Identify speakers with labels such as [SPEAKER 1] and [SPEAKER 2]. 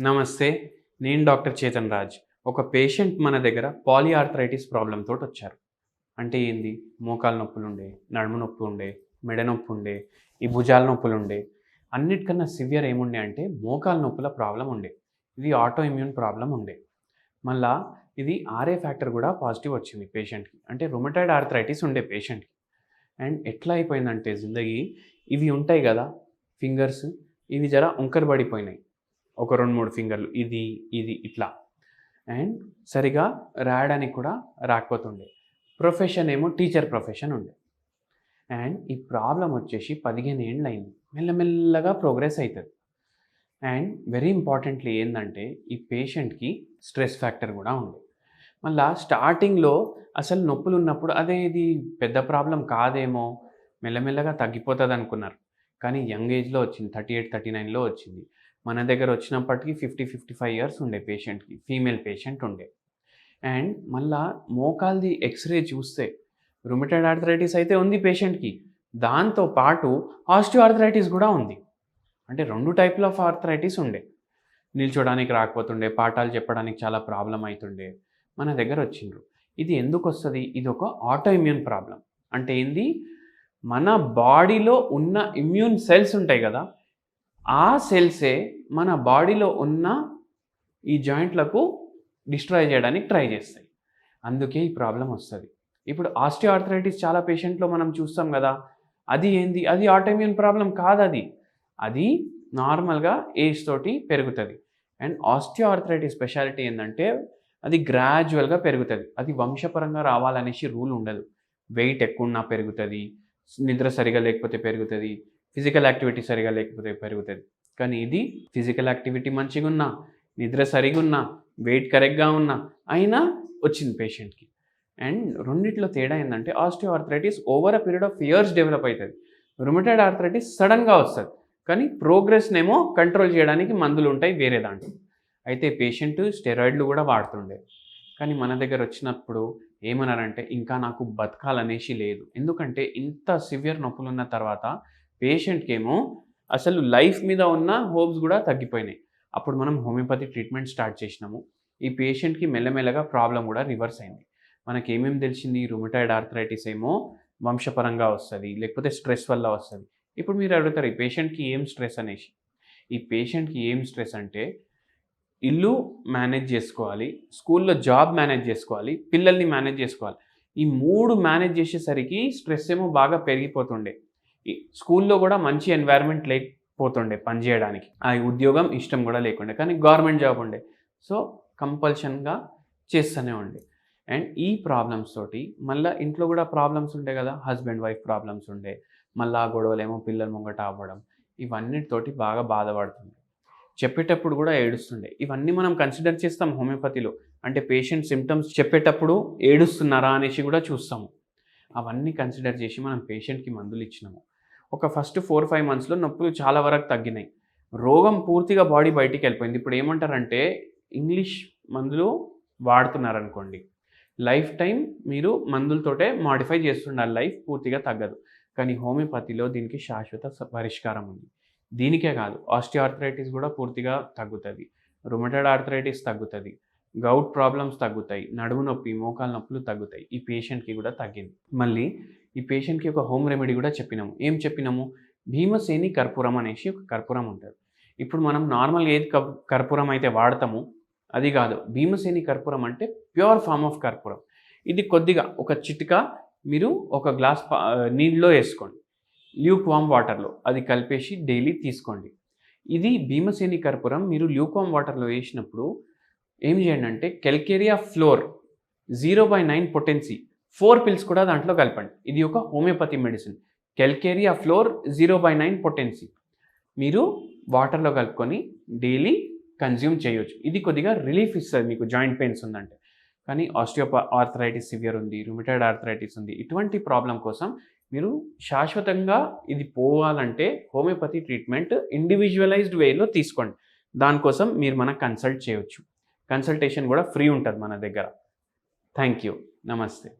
[SPEAKER 1] నమస్తే నేను డాక్టర్ చేతన్ రాజ్. ఒక పేషెంట్ మన దగ్గర పాలిఆర్థరైటిస్ ప్రాబ్లం తోటి వచ్చారు. అంటే ఏంది? మోకాలు నొప్పులు ఉండే నడుము నొప్పి ఉండే మెడ నొప్పి ఉండే ఈ భుజాల నొప్పులు ఉండే. అన్నిటికన్నా సివియర్ ఏముండే అంటే మోకాలు నొప్పుల ప్రాబ్లం ఉండే. ఇది ఆటో ఇమ్యూన్ ప్రాబ్లం ఉండే. మళ్ళా ఇది ఆర్ఏ ఫ్యాక్టర్ కూడా పాజిటివ్ వచ్చింది పేషెంట్కి. అంటే రొమటైడ్ ఆర్థరైటిస్ ఉండే పేషెంట్కి. అండ్ ఎట్లా అయిపోయిందంటే జిందగీ ఇవి ఉంటాయి కదా ఫింగర్స్ ఇవి జర ఉంకరబడిపోయినాయి ఒక రెండు మూడు ఫింగర్లు ఇది ఇది ఇట్లా. అండ్ సరిగా రాయడానికి కూడా రాకపోతుండే. ప్రొఫెషన్ ఏమో టీచర్ ప్రొఫెషన్ ఉండే. అండ్ ఈ ప్రాబ్లం వచ్చేసి పదిహేను ఏళ్ళు అయింది మెల్లమెల్లగా ప్రోగ్రెస్ అవుతుంది అండ్ వెరీ ఇంపార్టెంట్లీ ఏంటంటే ఈ పేషెంట్కి స్ట్రెస్ ఫ్యాక్టర్ కూడా ఉంది మళ్ళా స్టార్టింగ్లో అసలు నొప్పులు ఉన్నప్పుడు అదే ఇది పెద్ద ప్రాబ్లం కాదేమో మెల్లమెల్లగా తగ్గిపోతుంది అనుకున్నారు కానీ యంగ్ ఏజ్లో వచ్చింది థర్టీ ఎయిట్ థర్టీ నైన్లో వచ్చింది. మన దగ్గర వచ్చినప్పటికీ ఫిఫ్టీ ఫిఫ్టీ ఫైవ్ ఇయర్స్ ఉండే పేషెంట్కి ఫీమేల్ పేషెంట్ ఉండే. అండ్ మళ్ళా మోకాల్ది ఎక్స్రే చూస్తే రుమిటెడ్ ఆర్థరైటిస్ అయితే ఉంది పేషెంట్కి. దాంతో పాటు ఆస్టియో ఆర్థరైటిస్ కూడా ఉంది. అంటే రెండు టైప్ల ఆఫ్ ఆర్థరైటిస్ ఉండే. నిల్చోడానికి రాకపోతుండే పాఠాలు చెప్పడానికి చాలా ప్రాబ్లం అవుతుండే మన దగ్గర వచ్చిండ్రు. ఇది ఎందుకు వస్తుంది? ఇది ఒక ఆటో ఇమ్యూన్ ప్రాబ్లం అంటే ఏంది? మన బాడీలో ఉన్న ఇమ్యూన్ సెల్స్ ఉంటాయి కదా ఆ సెల్సే మన బాడీలో ఉన్న ఈ జాయింట్లకు డిస్ట్రాయ్ చేయడానికి ట్రై చేస్తాయి. అందుకే ఈ ప్రాబ్లం వస్తుంది. ఇప్పుడు ఆస్టియోఆర్థరైటిస్ చాలా పేషెంట్లో మనం చూస్తాం కదా అది ఏంది? అది ఆటోమ్యూన్ ప్రాబ్లం కాదు అది అది నార్మల్గా ఏజ్ తోటి పెరుగుతుంది. అండ్ ఆస్టియోఆర్థరైటిస్ స్పెషాలిటీ ఏంటంటే అది గ్రాడ్యువల్గా పెరుగుతుంది. అది వంశపరంగా రావాలనేసి రూల్ ఉండదు. వెయిట్ ఎక్కువ ఉన్నా పెరుగుతుంది నిద్ర సరిగా లేకపోతే పెరుగుతుంది ఫిజికల్ యాక్టివిటీ సరిగా లేకపోతే పెరుగుతుంది. కానీ ఇది ఫిజికల్ యాక్టివిటీ మంచిగా ఉన్నా నిద్ర సరిగా ఉన్నా వెయిట్ కరెక్ట్గా ఉన్నా అయినా వచ్చింది పేషెంట్కి అండ్ రెండిట్లో తేడా ఏంటంటే osteoarthritis over a period of years develop అవుతుంది రుమటైడ్ ఆర్థరైటిస్ సడన్గా వస్తుంది. కానీ ప్రోగ్రెస్నేమో కంట్రోల్ చేయడానికి మందులు ఉంటాయి వేరే దాంట్లో. అయితే పేషెంట్ స్టెరాయిడ్లు కూడా వాడుతుండే. కానీ మన దగ్గర వచ్చినప్పుడు ఏమన్నారంటే ఇంకా నాకు బతకాలనేసి లేదు. ఎందుకంటే ఇంత సివియర్ నొప్పులు ఉన్న తర్వాత పేషెంట్కి ఏమో అసలు లైఫ్ మీద ఉన్న హోప్స్ కూడా తగ్గిపోయినాయి. అప్పుడు మనం హోమియోపతి ట్రీట్మెంట్ స్టార్ట్ చేసినాము. ఈ పేషెంట్కి మెల్లమెల్లగా ప్రాబ్లం కూడా రివర్స్ అయింది. మనకి ఏమేమి తెలిసింది? రుమిటైడ్ ఆర్థరైటిస్ ఏమో వంశపరంగా వస్తుంది లేకపోతే స్ట్రెస్ వల్ల వస్తుంది. ఇప్పుడు మీరు అడుగుతారు ఈ పేషెంట్కి ఏం స్ట్రెస్ అనేసి? ఈ పేషెంట్కి ఏం స్ట్రెస్ అంటే ఇల్లు మేనేజ్ చేసుకోవాలి స్కూల్లో జాబ్ మేనేజ్ చేసుకోవాలి పిల్లల్ని మేనేజ్ చేసుకోవాలి. ఈ మూడు మేనేజ్ చేసేసరికి స్ట్రెస్ ఏమో బాగా పెరిగిపోతుండే. స్కూల్లో కూడా మంచి ఎన్వైర్న్మెంట్ లేకపోతుండే పనిచేయడానికి ఆ ఉద్యోగం ఇష్టం కూడా లేకుండే కానీ గవర్నమెంట్ జాబ్ ఉండే. సో కంపల్షన్గా చేస్తూనే ఉండే. అండ్ ఈ ప్రాబ్లమ్స్ తోటి మళ్ళీ ఇంట్లో కూడా ప్రాబ్లమ్స్ ఉంటాయి కదా హస్బెండ్ వైఫ్ ప్రాబ్లమ్స్ ఉండే. మళ్ళీ ఆ గొడవలేమో పిల్లల ముంగట అవ్వడం ఇవన్నిటితోటి బాగా బాధపడుతుంది చెప్పేటప్పుడు కూడా ఏడుస్తుండే. ఇవన్నీ మనం కన్సిడర్ చేస్తాం హోమియోపతిలో అంటే పేషెంట్ సిమ్టమ్స్ చెప్పేటప్పుడు ఏడుస్తున్నారా అనేసి కూడా చూస్తాము. అవన్నీ కన్సిడర్ చేసి మనం పేషెంట్కి మందులు ఇచ్చినాము. ఒక ఫస్ట్ ఫోర్ ఫైవ్ మంత్స్లో నొప్పులు చాలా వరకు తగ్గినాయి. రోగం పూర్తిగా బాడీ బయటికి వెళ్ళిపోయింది. ఇప్పుడు ఏమంటారంటే ఇంగ్లీష్ మందులు వాడుతున్నారనుకోండి లైఫ్ టైం మీరు మందులతోటే మాడిఫై చేస్తుండాలి లైఫ్ పూర్తిగా తగ్గదు. కానీ హోమియోపతిలో దీనికి శాశ్వత పరిష్కారం ఉంది. దీనికే కాదు ఆస్టియోఆర్థరైటిస్ కూడా పూర్తిగా తగ్గుతుంది రుమటెడ్ ఆర్థరైటిస్ తగ్గుతుంది గౌట్ ప్రాబ్లమ్స్ తగ్గుతాయి నడుము నొప్పి మోకాలు నొప్పులు తగ్గుతాయి ఈ పేషెంట్కి కూడా తగ్గింది. మళ్ళీ ఈ పేషెంట్కి ఒక హోమ్ రెమెడీ కూడా చెప్పినాము. ఏం చెప్పినాము? భీమసేని కర్పూరం అనేసి ఒక కర్పూరం ఉంటుంది. ఇప్పుడు మనం నార్మల్ ఏది కప్- కర్పూరం అయితే వాడతామో అది కాదు. భీమసేని కర్పూరం అంటే ప్యూర్ ఫామ్ ఆఫ్ కర్పూరం. ఇది కొద్దిగా ఒక చిటిక మీరు ఒక గ్లాస్ పా- నీళ్ళలో వేసుకోండి. ల్యూక్ వామ్ వాటర్లో అది కలిపేసి డైలీ తీసుకోండి. ఇది భీమసేని కర్పూరం మీరు ల్యూక్ వామ్ వాటర్లో వేసినప్పుడు ఏం చేయండి అంటే calcarea fluor zero by nine potency four pills కూడా దాంట్లో కలపండి. ఇది ఒక homeopathy medicine. Calcarea fluor zero by nine potency. మీరు వాటర్లో కలుపుకొని డైలీ కన్జ్యూమ్ చేయొచ్చు. ఇది కొద్దిగా రిలీఫ్ ఇస్తుంది మీకు జాయింట్ పెయిన్స్ ఉందంటే. కానీ ఆస్టియోపా ఆర్థరైటిస్ సివియర్ ఉంది రుమిటైడ్ ఆర్థరైటిస్ ఉంది. ఇటువంటి ప్రాబ్లం కోసం మీరు శాశ్వతంగా ఇది పోవాలంటే హోమియోపతి ట్రీట్మెంట్ ఇండివిజువలైజ్డ్ వేలో తీసుకోండి. దానికోసం మీరు మనకు కన్సల్ట్ చేయొచ్చు. కన్సల్టేషన్ కూడా ఫ్రీ ఉంటుంది మన దగ్గర. Thank you. నమస్తే.